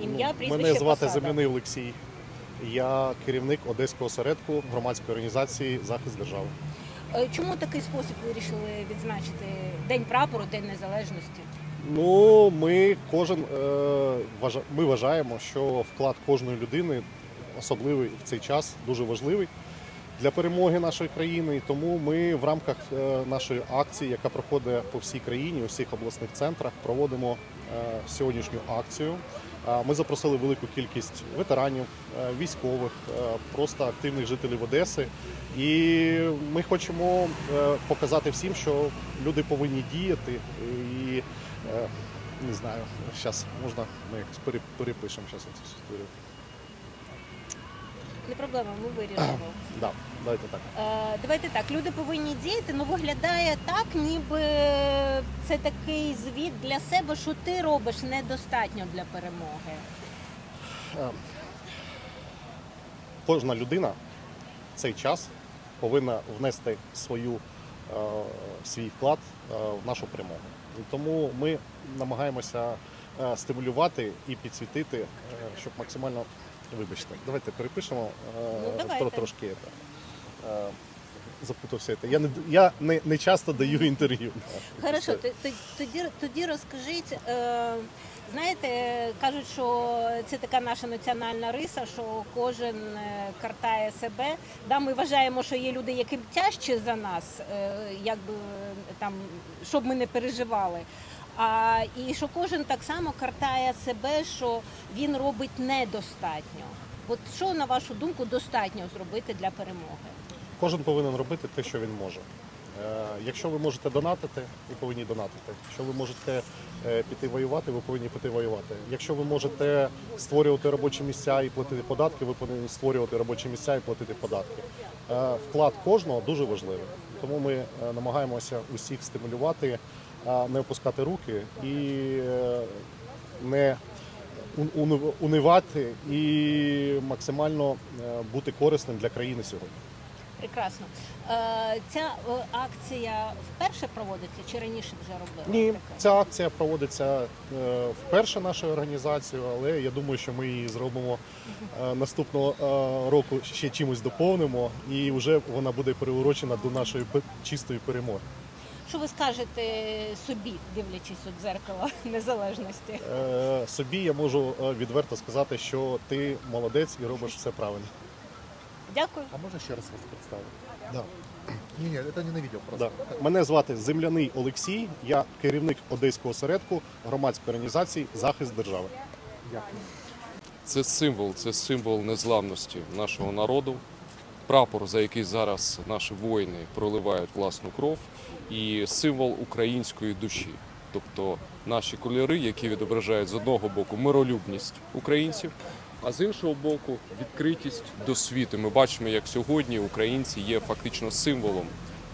Ім'я, прізвище, Мене звати посада. Земляний Олексій. Я керівник Одеського осередку громадської організації Захист держави. Е, Чому такий спосіб вирішили відзначити День прапору, День Незалежності? Ну, ми кожен е, ми вважаємо, що вклад кожної людини особливий в цей час, дуже важливий для перемоги нашої країни. Тому ми в рамках е, нашої акції, яка проходить по всій країні, у всіх обласних центрах, проводимо сьогоднішню акцію. Е, Ми запросили велику кількість ветеранів, е, військових, е, просто активних жителів Одеси. І ми хочемо е, показати всім, що люди повинні діяти і Е, Не знаю, зараз можна ми перепишемо зараз цю історію. Не проблема, ми вирішимо. Да, давайте так. Е, Давайте так, люди повинні діяти, ну виглядає так, ніби це такий звіт для себе, що ти робиш недостатньо для перемоги. Е, Кожна людина в цей час повинна внести свою, е, свій вклад е, в нашу перемогу. І тому ми намагаємося е, стимулювати і підсвітити, е, щоб максимально вибачте. Давайте перепишемо е, Ну, давайте. тро- трошки. це, е, Запутався. Я не я не, не часто даю інтерв'ю. Хорошо, то- то- тоді, тоді розкажіть. Е, знаєте, кажуть, що це така наша національна риса, що кожен е, картає себе. Да, ми вважаємо, що є люди, які тяжчі за нас, е, якби там, щоб ми не переживали. А і що кожен так само картає себе, що він робить недостатньо. От що на вашу думку достатньо зробити для перемоги? Кожен повинен робити те, що він може. Е, Якщо ви можете донатити, ви повинні донатити. Якщо ви можете е, піти воювати, ви повинні піти воювати. Якщо ви можете створювати робочі місця і платити податки, ви повинні створювати робочі місця і платити податки. Е, Вклад кожного дуже важливий. Тому ми намагаємося усіх стимулювати, не опускати руки і е, не унивати і максимально е, бути корисним для країни сьогодні. Прекрасно. Е, ця акція вперше проводиться чи раніше вже робили? Ні, ця акція проводиться вперше нашою організацією, але я думаю, що ми її зробимо наступного року ще чимось доповнимо, і вже вона буде приурочена до нашої чистої перемоги. Що ви скажете собі, дивлячись у дзеркало незалежності? Е, Собі я можу е, відверто сказати, що ти молодець і робиш все правильно. Дякую. А можно еще раз вас представить? Да. Не, не, это не на видео просто. Да. Мене звати Земляний Олексій, я керівник Одеського осередку громадської організації Захист держави. Дякую. Це символ, це символ незламності нашого народу. Прапор, за який зараз наші воїни проливають власну кров, і символ української душі. Тобто наші кольори, які відображають з одного боку миролюбність українців, а з іншого боку відкритість до світу. Ми бачимо, як сьогодні українці є фактично символом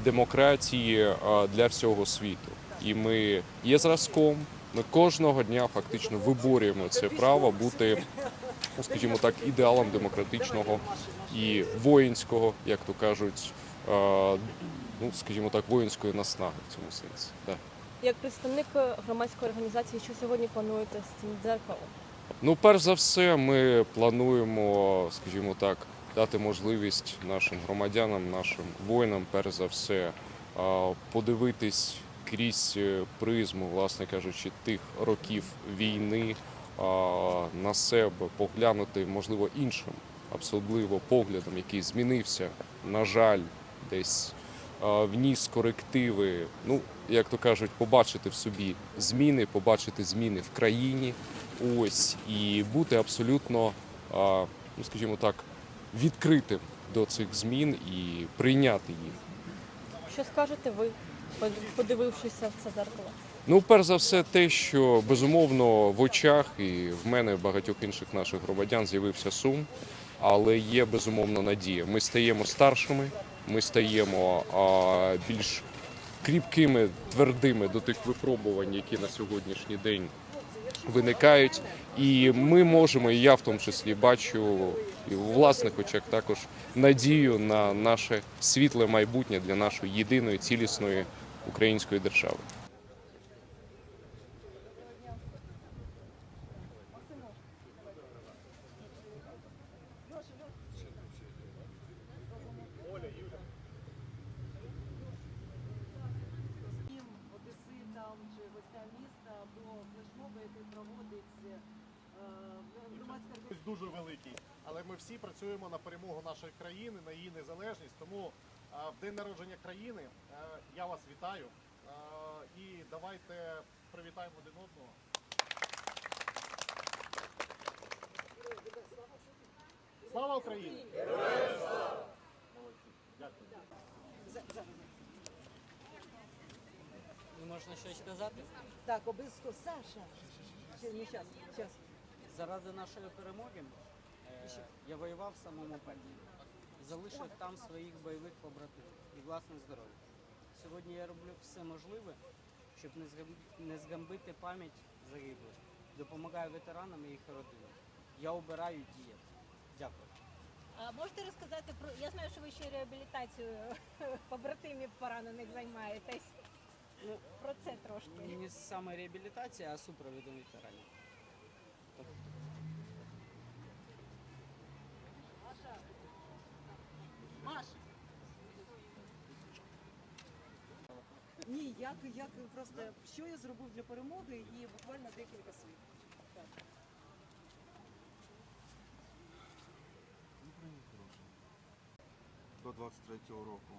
демократії для всього світу. І ми є зразком. Ми кожного дня фактично виборюємо це право бути ну, скажімо так, ідеалом демократичного і воїнського, як то кажуть, е, ну, скажімо так, воїнської наснаги в цьому сенсі. Да. Як представник громадської організації, що сьогодні плануєте з цим дзеркалом? Ну, перш за все, ми плануємо, скажімо так, дати можливість нашим громадянам, нашим воїнам, перш за все, е, подивитись крізь е, призму, власне кажучи, тих років війни на себе, поглянути, можливо, іншим, особливо поглядом, який змінився, на жаль, десь вніс корективи. Ну, як то кажуть, побачити в собі зміни, побачити зміни в країні. Ось і бути абсолютно, ну скажімо так, відкритим до цих змін і прийняти їх. Що скажете ви, подивившися в це дзеркало? Ну, перш за все, те, що безумовно в очах і в мене, і в багатьох інших наших громадян з'явився сум, але є безумовно надія. Ми стаємо старшими, ми стаємо а, більш кріпкими, твердими до тих випробувань, які на сьогоднішній день виникають. І ми можемо, і я в тому числі бачу і у власних очах також надію на наше світле майбутнє для нашої єдиної цілісної української держави. Дуже великий, але ми всі працюємо на перемогу нашої країни, на її незалежність. Тому е, в день народження країни е, я вас вітаю Е, і давайте привітаємо один одного. Слава Україні! Молодці. Дякую. Ну, Можна щось сказати? Так, обов'язково. Саша. Ще не час, час. Заради нашої перемоги е, я воював в самому пеклі. Залишив там своїх бойових побратимів і власне здоров'я. Сьогодні я роблю все можливе, щоб не згамбити пам'ять загиблих. Допомагаю ветеранам і їх родинам. Я обираю діяти. Дякую. А можете розказати про я знаю, що ви ще реабілітацією побратимів поранених займаєтесь. Ну, Про це трошки. Не саме реабілітація, а супровідом ветеранів. Ні, як, як просто що я зробив для перемоги і буквально декілька слів. до 23-го року.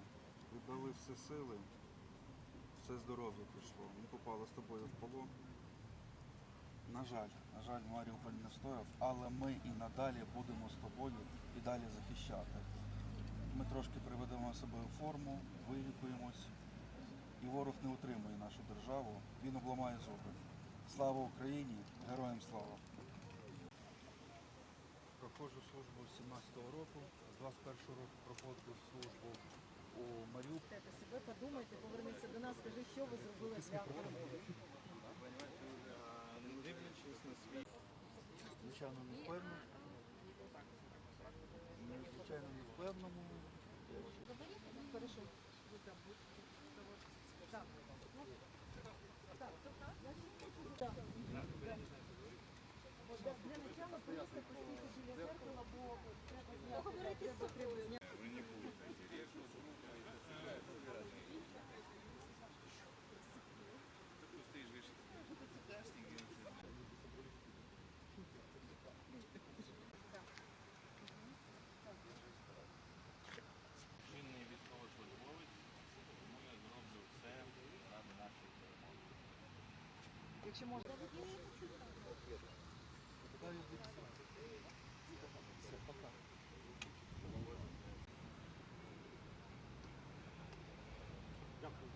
Віддали всі сили, все здоров'я пішло. Ми попали з тобою в полон. На жаль, на жаль, Маріуполь не стояв, але ми і надалі будемо з тобою і далі захищати. Ми трошки приведемо себе у форму, вилікуємось, і ворог не утримує нашу державу, він обламає зуби. Слава Україні! Героям слава! Проходжу службу з 17-го року, з 21-го року проходжу службу у Маріуполі. себе подумайте, поверніться до нас, скажи, що ви зробили для перемоги. Не дивлячись на свій. Звичайно, не впевнений. Звичайно, не впевнений. Хорошо. Для начала просто постійте біля треба зняти. чинний військовослужбовець, тому я зроблю все ради нашої перемоги. Якщо можна. Все, пока. Дякую.